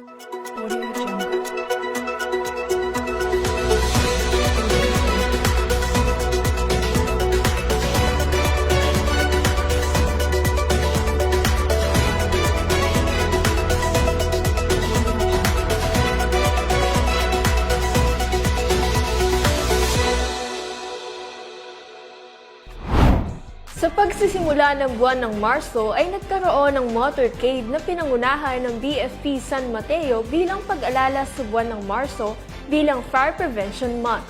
Audio Sa pagsisimula ng buwan ng Marso ay nagkaroon ng motorcade na pinangunahan ng BFP San Mateo bilang pag-alala sa buwan ng Marso bilang Fire Prevention Month.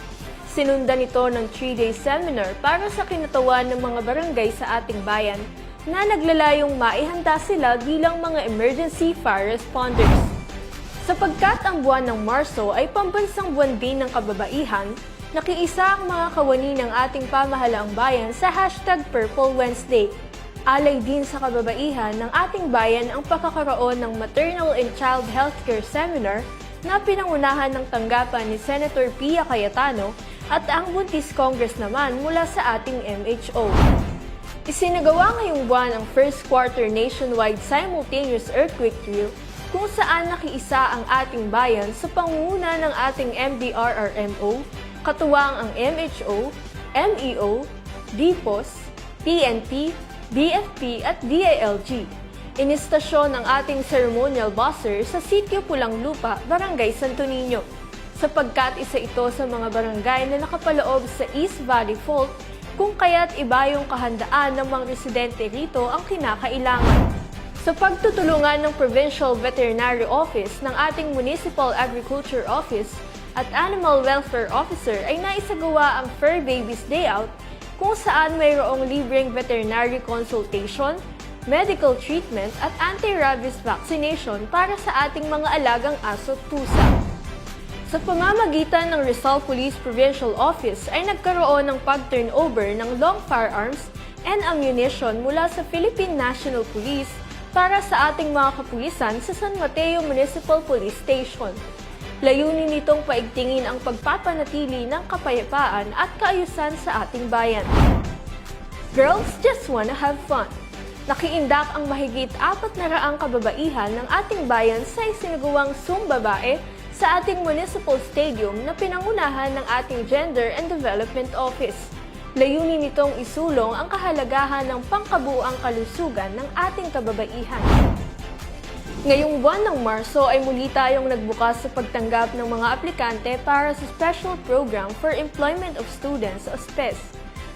Sinundan ito ng 3-day seminar para sa kinatawan ng mga barangay sa ating bayan na naglalayong maihanda sila bilang mga emergency fire responders. Sapagkat ang buwan ng Marso ay pambansang buwan din ng kababaihan, nakiisa ang mga kawani ng ating pamahalaang bayan sa hashtag Purple Wednesday. Alay din sa kababaihan ng ating bayan ang pagkakaroon ng Maternal and Child Healthcare Seminar na pinangunahan ng tanggapan ni Senator Pia Cayetano at ang Buntis Congress naman mula sa ating MHO. Isinagawa ngayong buwan ang first quarter nationwide simultaneous earthquake drill kung saan nakiisa ang ating bayan sa pangunguna ng ating MDRRMO, katuwang ang MHO, MEO, DPOS, PNP, BFP at DILG. Inistasyon ang ating ceremonial buzzer sa Sitio Pulang Lupa, Barangay Santo Niño, sapagkat isa ito sa mga barangay na nakapaloob sa East Valley Fault kung kaya't iba yung kahandaan ng mga residente rito ang kinakailangan. Sa pagtutulungan ng Provincial Veterinary Office ng ating Municipal Agriculture Office at Animal Welfare Officer ay naisagawa ang Fur Babies Day Out kung saan mayroong libreng veterinary consultation, medical treatment at anti-rabies vaccination para sa ating mga alagang aso at pusa. Sa pamamagitan ng Rizal Police Provincial Office ay nagkaroon ng pag-turnover ng long firearms and ammunition mula sa Philippine National Police para sa ating mga kapulisan sa San Mateo Municipal Police Station. Layunin nitong paigtingin ang pagpapanatili ng kapayapaan at kaayusan sa ating bayan. Girls just wanna have fun. Nakiindak ang mahigit apat na raang kababaihan ng ating bayan sa isinagawang Sumbabae sa ating municipal stadium na pinangunahan ng ating Gender and Development Office. Layunin nitong isulong ang kahalagahan ng pangkabuang kalusugan ng ating kababaihan. Ngayong buwan ng Marso ay muli tayong nagbukas sa pagtanggap ng mga aplikante para sa Special Program for Employment of Students o SPES.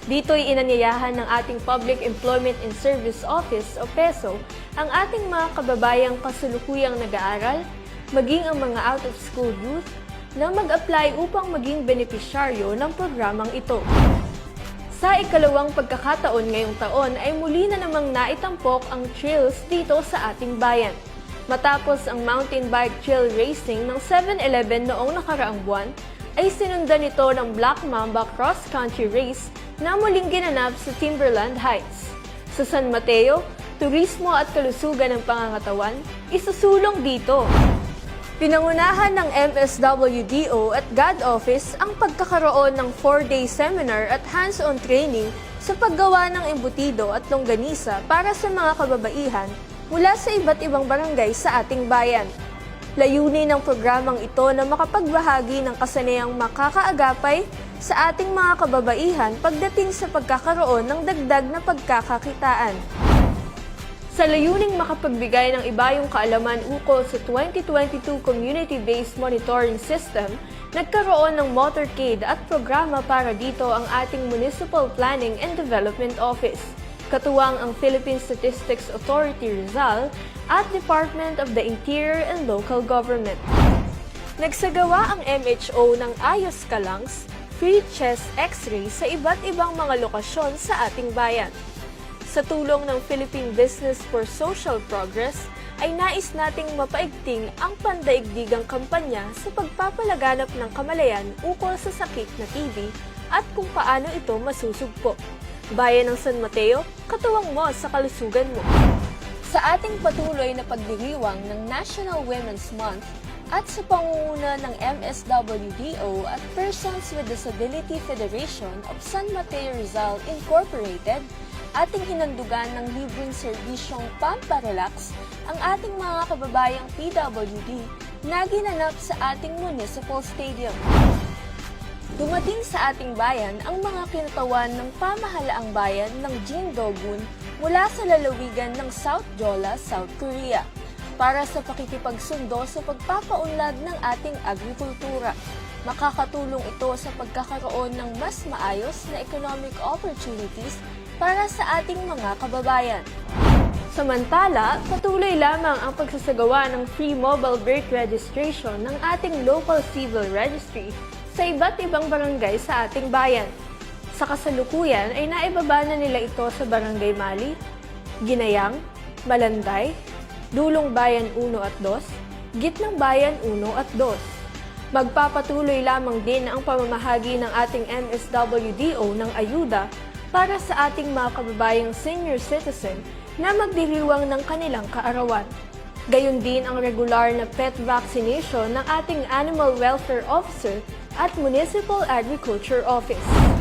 Dito'y inanyayahan ng ating Public Employment and Service Office o PESO ang ating mga kababayang kasulukuyang nag-aaral, maging ang mga out-of-school youth, na mag-apply upang maging benepisyaryo ng programang ito. Sa ikalawang pagkakataon ngayong taon ay muli na namang naitampok ang trails dito sa ating bayan. Matapos ang mountain bike trail racing ng 7-Eleven noong nakaraang buwan, ay sinundan ito ng Black Mamba Cross Country Race na muling ginanap sa Timberland Heights. Sa San Mateo, turismo at kalusugan ng pangangatawan, isusulong dito. Pinangunahan ng MSWDO at God Office ang pagkakaroon ng 4-day seminar at hands-on training sa paggawa ng embutido at longganisa para sa mga kababaihan mula sa iba't ibang barangay sa ating bayan. Layunin ng programang ito na makapagbahagi ng kasanayang makakaagapay sa ating mga kababaihan pagdating sa pagkakaroon ng dagdag na pagkakakitaan. Sa layuning makapagbigay ng iba yung kaalaman ukol sa 2022 Community-Based Monitoring System, nagkaroon ng motorcade at programa para dito ang ating Municipal Planning and Development Office, katuwang ang Philippine Statistics Authority Rizal at Department of the Interior and Local Government. Nagsagawa ang MHO ng Ayos Kalangs, free chest x-ray sa iba't ibang mga lokasyon sa ating bayan. Sa tulong ng Philippine Business for Social Progress, ay nais nating mapaigting ang pandaigdigang kampanya sa pagpapalaganap ng kamalayan ukol sa sakit na TB at kung paano ito masusugpo. Bayan ng San Mateo, katuwang mo sa kalusugan mo. Sa ating patuloy na pagdiriwang ng National Women's Month at sa pangunguna ng MSWDO at Persons with Disability Federation of San Mateo Rizal Incorporated, ating hinandugan ng libreng serbisyong pamparelax ang ating mga kababayang PWD na ginanap sa ating municipal stadium. Dumating sa ating bayan ang mga kinatawan ng pamahalaang bayan ng Jindogun mula sa lalawigan ng South Jola, South Korea para sa pakikipagsundo sa pagpapaunlad ng ating agrikultura. Makakatulong ito sa pagkakaroon ng mas maayos na economic opportunities para sa ating mga kababayan. Samantala, patuloy lamang ang pagsasagawa ng free mobile birth registration ng ating local civil registry sa iba't ibang barangay sa ating bayan. Sa kasalukuyan ay naibaba na nila ito sa Barangay Mali, Ginayang, Malanday, Dulong Bayan 1 at 2, Gitnang Bayan 1 at 2. Magpapatuloy lamang din ang pamamahagi ng ating MSWDO ng ayuda para sa ating mga kababayang senior citizen na magdiriwang ng kanilang kaarawan. Gayon din ang regular na pet vaccination ng ating Animal Welfare Officer at Municipal Agriculture Office.